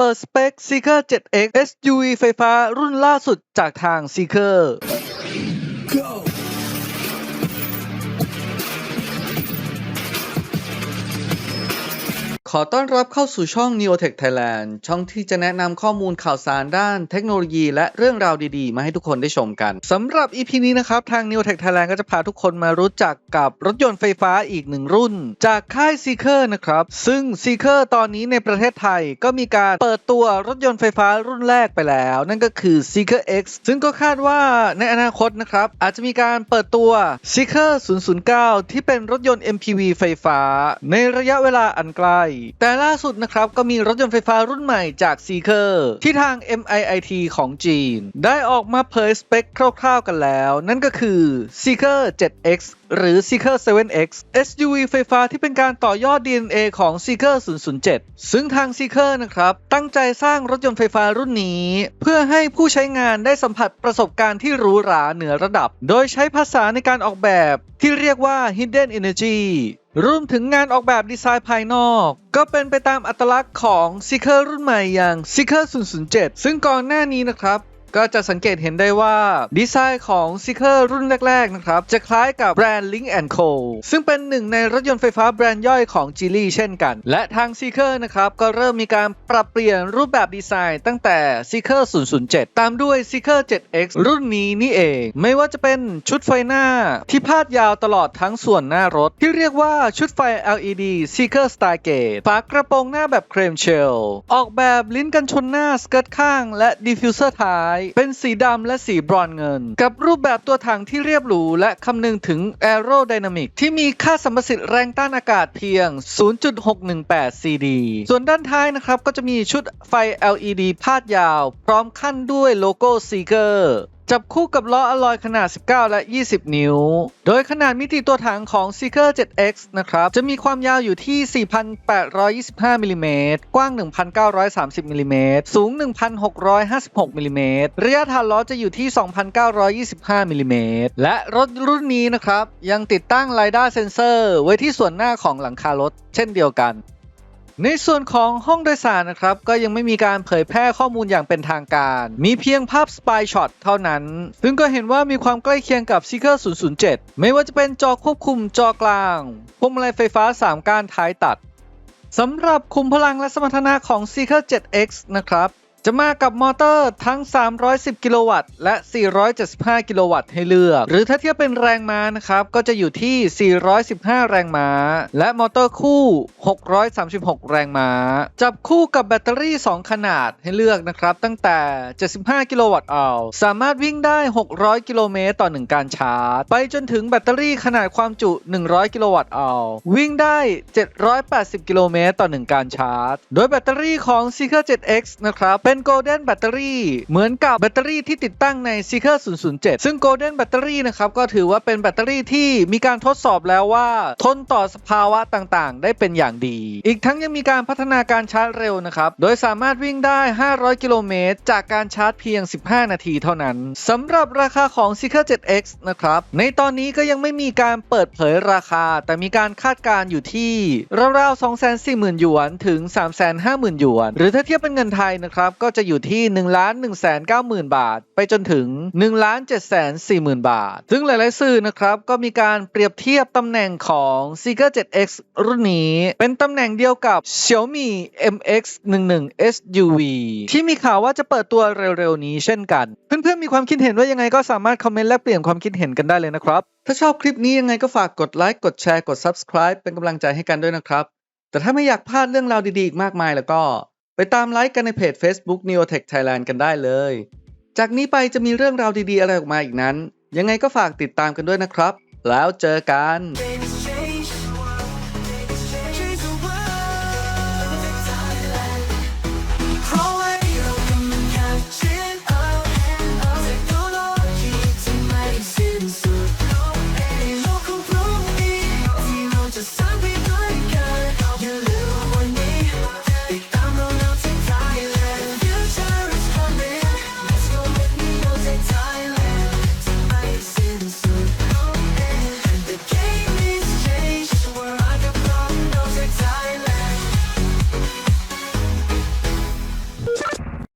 เปิดสเปค Seeker 7X SUV ไฟฟ้ารุ่นล่าสุดจากทาง Seeker Go! ขอต้อนรับเข้าสู่ช่อง Neotech Thailand ช่องที่จะแนะนำข้อมูลข่าวสารด้านเทคโนโลยีและเรื่องราวดีๆ มาให้ทุกคนได้ชมกันสำหรับ EP นี้นะครับ ทาง Neotech Thailand ก็จะพาทุกคนมารู้จักกับรถยนต์ไฟฟ้าอีกหนึ่งรุ่น จากค่าย Seeker นะครับ ซึ่ง Seeker ตอนนี้ในประเทศไทยก็มีการเปิดตัวรถยนต์ไฟฟ้ารุ่นแรกไปแล้ว นั่นก็คือ Seeker X ซึ่งก็คาดว่าในอนาคตนะครับอาจจะมีการเปิดตัว Seeker 009 ที่เป็นรถยนต์ MPV ไฟฟ้า ในระยะเวลาอันใกล้แต่ล่าสุดนะครับก็มีรถยนต์ไฟฟ้ารุ่นใหม่จาก Seeker ที่ทาง MIIT ของจีน ได้ออกมาเผยสเปคคร่าวๆกันแล้ว นั่นก็คือ Seeker 7X หรือ Seeker 7X SUV ไฟฟ้าที่เป็นการต่อยอด DNA ของ Seeker 007 ซึ่งทาง Seeker นะครับ ตั้งใจสร้างรถยนต์ไฟฟ้ารุ่นนี้ เพื่อให้ผู้ใช้งานได้สัมผัสประสบการณ์ที่หรูหราเหนือระดับ โดยใช้ภาษาในการออกแบบที่เรียกว่า Hidden Energy รวมถึงงานออกแบบดีไซน์ภายนอก ก็เป็นไปตามอัตลักษณ์ของซิเคอร์รุ่นใหม่อย่างซิเคอร์007 ซึ่งก่อนหน้านี้นะครับ ก็จะสังเกตเห็นได้ว่า ดีไซน์ของ Seeker รุ่นแรก ๆ นะครับ จะคล้ายกับแบรนด์ Link Co ซึ่งเป็นหนึ่งในรถยนต์ไฟฟ้าแบรนด์ย่อยของ Geely เช่นกัน และทาง Seeker นะครับ ก็เริ่มมีการปรับเปลี่ยนรูปแบบดีไซน์ตั้งแต่ Seeker 007 ตามด้วย Seeker 7X รุ่นนี้นี่เอง ไม่ว่าจะเป็นชุดไฟหน้าที่พาดยาวตลอดทั้งส่วนหน้ารถ ที่เรียกว่าชุดไฟ LED Seeker Stargate ฝากระโปรงหน้าแบบเครมเชล ออกแบบลิ้นกันชนหน้าสเกิร์ตข้าง และดิฟฟิวเซอร์ท้ายเป็นสีดำและสีบรอนซ์เงิน กับรูปแบบตัวถังที่เรียบหรูและคำนึงถึง Aerodynamic ที่มีค่าสมประสิทธิ์แรงต้านอากาศเพียง 0.618 CD ส่วนด้านท้ายนะครับก็จะมีชุดไฟ LED พาดยาว พร้อมขั้นด้วยโลโก้ Seeker จับคู่กับล้ออลลอยขนาด 19 และ 20 นิ้ว โดยขนาดมิติตัวถังของ Seeker 7X นะครับ จะมีความยาวอยู่ที่ 4,825มิลลิเมตรกว้าง 1,930มิลลิเมตรสูง 1,656มิลลิเมตรระยะฐานล้อจะอยู่ที่ 2,925มิลลิเมตรและรถรุ่นนี้นะครับ ยังติดตั้ง LiDAR Sensor ไว้ที่ส่วนหน้าของหลังคารถ เช่นเดียวกัน ในส่วนของห้องโดยสารนะครับ ก็ยังไม่มีการเผยแพร่ข้อมูลอย่างเป็นทางการ มีเพียงภาพสปายช็อตเท่านั้น ซึ่งก็เห็นว่ามีความใกล้เคียงกับ Seeker 007 ไม่ว่าจะเป็นจอควบคุมจอกลางพวงมาลัยไฟฟ้า 3 ก้านท้ายตัดสำหรับคุมพลังและสมรรถนะของ Seeker 7X นะครับ จะมากับมอเตอร์ทั้ง 310 กิโลวัตต์ และ 475 กิโลวัตต์ให้เลือก หรือถ้าเทียบเป็นแรงม้านะครับ ก็จะอยู่ที่ 415 แรงม้า และมอเตอร์คู่ 636 แรงม้า จับคู่กับแบตเตอรี่ 2 ขนาดให้เลือกนะครับ ตั้งแต่ 75 กิโลวัตต์เอาสามารถวิ่งได้ 600 กิโลเมตรต่อ 1 การชาร์จ ไปจนถึงแบตเตอรี่ขนาดความจุ 100 กิโลวัตต์เอาวิ่งได้ 780 กิโลเมตรต่อ 1 การชาร์จ โดยแบตเตอรี่ของ Seeker 7X นะครับเป็น Golden Battery เหมือนกับแบตเตอรี่ที่ติดตั้งใน Seeker 007 ซึ่ง Golden Battery นะครับก็ถือว่าเป็นแบตเตอรี่ที่มีการทดสอบแล้วว่า ทนต่อสภาวะต่างๆ ได้เป็นอย่างดี อีกทั้งยังมีการพัฒนาการชาร์จเร็วนะครับโดยสามารถวิ่งได้ 500 กิโลเมตรจากการชาร์จเพียง 15 นาทีเท่านั้นสำหรับราคาของ Seeker 7X นะครับในตอนนี้ก็ยังไม่มีการเปิดเผยราคา แต่มีการคาดการณ์อยู่ที่ราวๆ240,000หยวนถึง 350,000หยวน หรือถ้าเทียบเป็นเงินไทยนะครับก็จะอยู่ที่ 1 1 9 0 0 0 0 บาท ไปจนถึง 1 7 4 0 0 0 0 บาท ซึ่งหลาย ๆ สื่อนะครับ ก็มีการเปรียบเทียบตำแหน่งของ Seeker 7X รุ่นนี้ เป็นตำแหน่งเดียวกับ Xiaomi MX11 SUV ที่มีข่าวว่าจะเปิดตัวเร็ว ๆ นี้เช่นกัน เพื่อน ๆ มีความคิดเห็นว่ายังไงก็สามารถคอมเมนต์และเปลี่ยนความคิดเห็นกันได้เลยนะครับ ถ้าชอบคลิปนี้ยังไงก็ฝากกดไลค์กดแชร์กด Subscribe เป็นกำลังใจให้กันด้วยนะครับแต่ถ้าไม่อยากพลาดเรื่องราวดี ๆ อีกมากมายแล้วก็ ไปตามไลค์กันในเพจ Facebook Neotech Thailand กันได้เลย จากนี้ไปจะมีเรื่องราวดีๆอะไรออกมาอีกนั้น ยังไงก็ฝากติดตามกันด้วยนะครับ แล้วเจอกัน